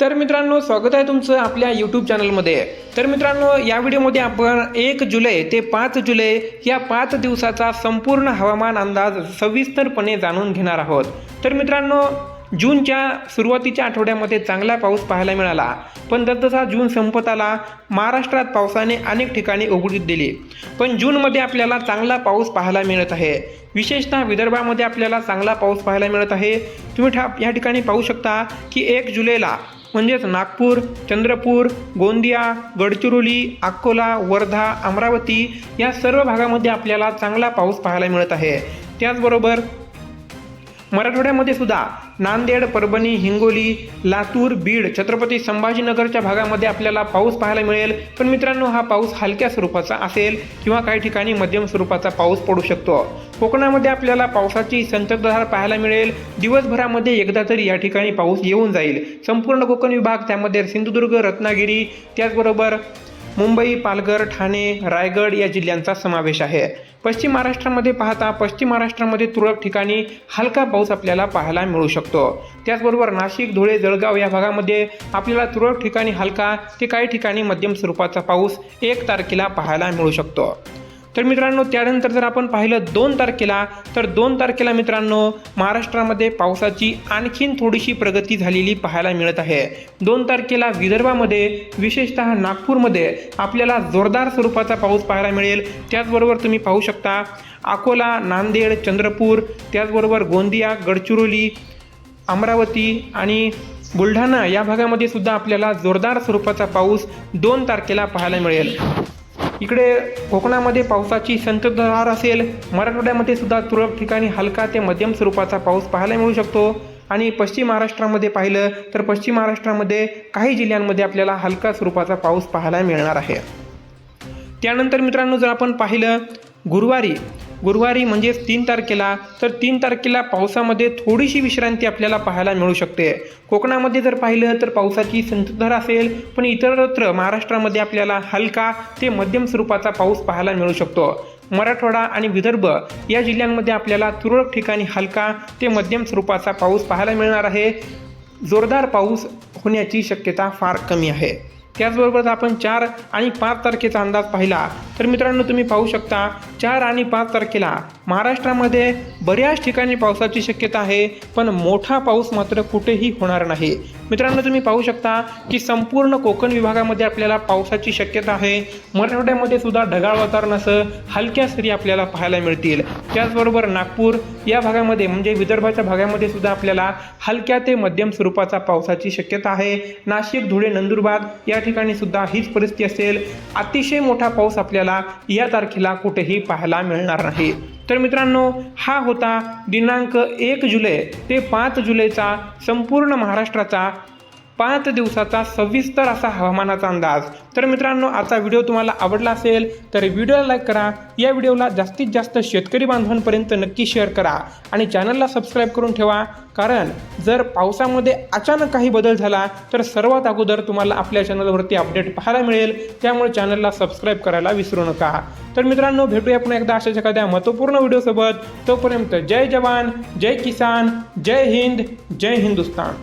तर मित्रांनो स्वागत आहे तुमचं आपल्या यूट्यूब चॅनलमध्ये तर मित्रांनो या व्हिडिओमध्ये आपण एक जुलै ते पाच जुलै या पाच दिवसाचा संपूर्ण हवामान अंदाज सविस्तरपणे जाणून घेणार आहोत. तर मित्रांनो जूनच्या सुरुवातीच्या आठवड्यामध्ये चांगला पाऊस पाहायला मिळाला. पण जसजसा जून संपत आला महाराष्ट्रात पावसाने अनेक ठिकाणी उघडीत दिली. पण जूनमध्ये आपल्याला चांगला पाऊस पाहायला मिळत आहे. विशेषतः विदर्भामध्ये आपल्याला चांगला पाऊस पाहायला मिळत आहे. तुम्ही ठा या ठिकाणी पाहू शकता की एक जुलैला म्हणजेच नागपूर चंद्रपूर गोंदिया गडचिरोली अकोला वर्धा अमरावती या सर्व भागामध्ये आपल्याला चांगला पाऊस पाहायला मिळत आहे. त्याचबरोबर मराठवाड्यामध्ये सुद्धा नांदेड परभणी हिंगोली लातूर बीड छत्रपती संभाजीनगरच्या भागामध्ये आपल्याला पाऊस पाहायला मिळेल. पण मित्रांनो हा पाऊस हलक्या स्वरूपाचा असेल किंवा काही ठिकाणी मध्यम स्वरूपाचा पाऊस पडू शकतो. कोकणामध्ये आपल्याला पावसाची संततधार पाहायला मिळेल. दिवसभरामध्ये एकदा तरी या ठिकाणी पाऊस येऊन जाईल. संपूर्ण कोकण विभाग त्यामध्ये सिंधुदुर्ग रत्नागिरी त्याचबरोबर मुंबई पालघर ठाणे रायगड या जिल्ह्यांचा समावेश आहे. पश्चिम महाराष्ट्रामध्ये पाहता पश्चिम महाराष्ट्रामध्ये तुरळक ठिकाणी हलका पाऊस आपल्याला पाहायला मिळू शकतो. त्याचबरोबर नाशिक धुळे जळगाव या भागामध्ये आपल्याला तुरळक ठिकाणी हलका ते काही ठिकाणी मध्यम स्वरूपाचा पाऊस एक तारखेला पाहायला मिळू शकतो. तर मित्रांनो त्यानंतर जर आपण पाहिलं दोन तारखेला तर दोन तारखेला मित्रांनो महाराष्ट्रामध्ये पावसाची आणखीन थोडीशी प्रगती झालेली पाहायला मिळत आहे. दोन तारखेला विदर्भामध्ये विशेषतः नागपूरमध्ये आपल्याला जोरदार स्वरूपाचा पाऊस पाहायला मिळेल. त्याचबरोबर तुम्ही पाहू शकता अकोला नांदेड चंद्रपूर त्याचबरोबर गोंदिया गडचिरोली अमरावती आणि बुलढाणा या भागामध्ये सुद्धा आपल्याला जोरदार स्वरूपाचा पाऊस दोन तारखेला पाहायला मिळेल. इकडे कोकणामध्ये पावसाची संततधार असेल. मराठवाड्यामध्ये सुद्धा तुरळक ठिकाणी हलका ते मध्यम स्वरूपाचा पाऊस पाहायला मिळू शकतो. आणि पश्चिम महाराष्ट्रामध्ये पाहिलं तर पश्चिम महाराष्ट्रामध्ये काही जिल्ह्यांमध्ये आपल्याला हलका स्वरूपाचा पाऊस पाहायला मिळणार आहे. त्यानंतर मित्रांनो जर आपण पाहिलं गुरुवारी गुरुवारी म्हणजेच तीन तारखेला तर तीन तारखेला पावसामध्ये थोडीशी विश्रांती आपल्याला पाहायला मिळू शकते. कोकणामध्ये जर पाहिलं तर पावसाची संततधार असेल पण इतरत्र महाराष्ट्रामध्ये आपल्याला हलका ते मध्यम स्वरूपाचा पाऊस पाहायला मिळू शकतो. मराठवाडा आणि विदर्भ या जिल्ह्यांमध्ये आपल्याला तुरळक ठिकाणी हलका ते मध्यम स्वरूपाचा पाऊस पाहायला मिळणार आहे. जोरदार पाऊस होण्याची शक्यता फार कमी आहे. त्याचबरोबर आपण चार आणि पाच तारखेचा अंदाज पाहिला. तर मित्रांनो तुम्ही पाहू शकता चार आणि पाच तारखेला महाराष्ट्रामध्ये बऱ्याच ठिकाणी पावसाची शक्यता आहे पण मोठा पाऊस मात्र कुठेही होणार नाही. मित्रांनो तुम्ही पाहू शकता की संपूर्ण कोकण विभागामध्ये आपल्याला पावसाची शक्यता आहे. मराठवाड्यामध्ये सुद्धा ढगाळ वातावरणासह हलक्या सरी आपल्याला पाहायला मिळतील. त्याचबरोबर नागपूर या भागामध्ये म्हणजे विदर्भाच्या भागामध्ये सुद्धा आपल्याला हलक्या ते मध्यम स्वरूपाचा पावसाची शक्यता आहे. नाशिक धुळे नंदुरबार या ठिकाणी सुद्धा हीच परिस्थिती असेल. अतिशय मोठा पाऊस आपल्याला या तारखेला कुठेही पाहायला मिळणार नाही. तर मित्रांनो हा होता दिनांक एक जुलै ते पाच जुलैचा संपूर्ण महाराष्ट्राचा पाच दिवसाचा सविस्तर असा हवामानाचा अंदाज. तर मित्रांनो आजचा व्हिडिओ तुम्हाला आवडला असेल तर व्हिडिओला लाईक करा. या व्हिडिओला जास्तीत जास्त शेतकरी बांधवांपर्यंत नक्की शेअर करा आणि चॅनलला सबस्क्राईब करून ठेवा. कारण जर पावसामध्ये अचानक काही बदल झाला तर सर्वात अगोदर तुम्हाला आपल्या चॅनलवरती अपडेट पाहायला मिळेल. त्यामुळे चॅनलला सबस्क्राईब करायला विसरू नका. तर मित्रांनो भेटूया पुन्हा एकदा अशाच एखाद्या महत्त्वपूर्ण व्हिडिओसोबत तोपर्यंत जय जवान जय किसान जय हिंद जय हिंदुस्तान.